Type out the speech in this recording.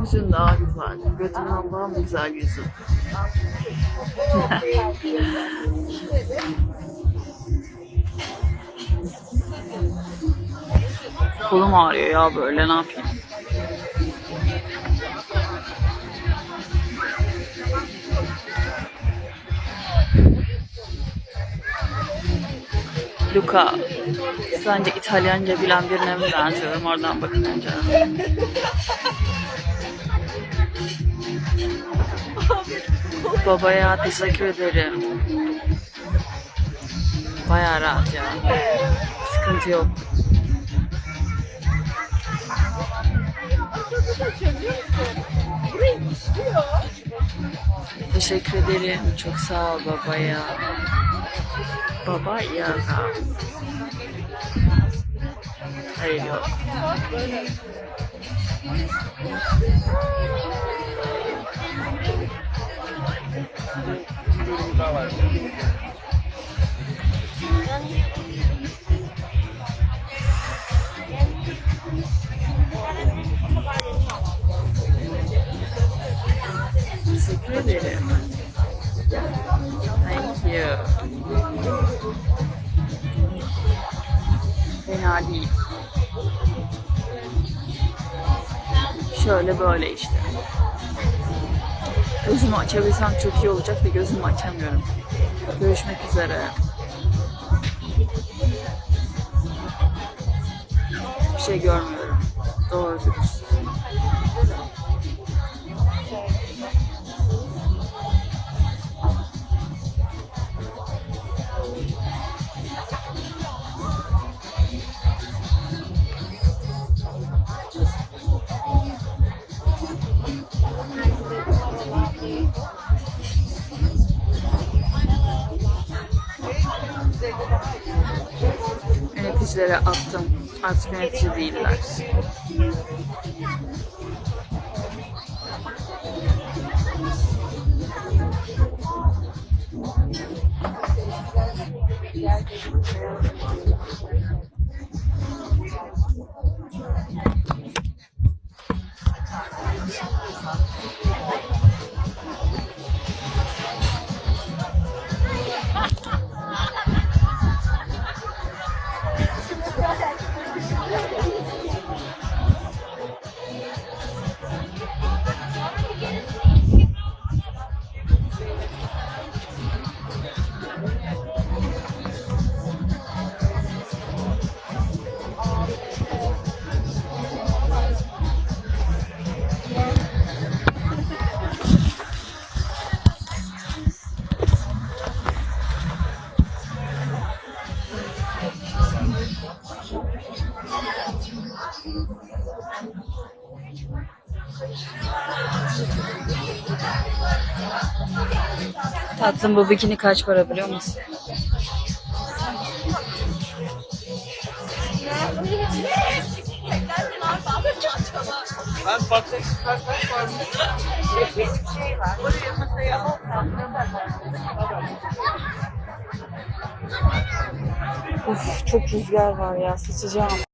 Yüzün daha güzel. Götünden daha mı güzel yüzün? Kolum ağrıyor ya böyle ne yapayım? Luca, sence İtalyanca bilen birine mi benziyorum oradan bakınca? Babaya teşekkür ederim. Bayağı rahat ya. Sıkıntı yok. Teşekkür ederim. Çok sağ ol babaya. Baba ya. Hayır yok. Değil. Şöyle böyle işte. Gözümü açabilsem çok iyi olacak da gözümü açamıyorum. Görüşmek üzere. Hiçbir şey görmüyorum. Doğru dürüst. Yöneticilere attım. Artık yönetici değiller. Tatlım bu bikini kaç para biliyor musun? Ben bakmak istersen var mı? Of çok rüzgar var ya sıçacağım.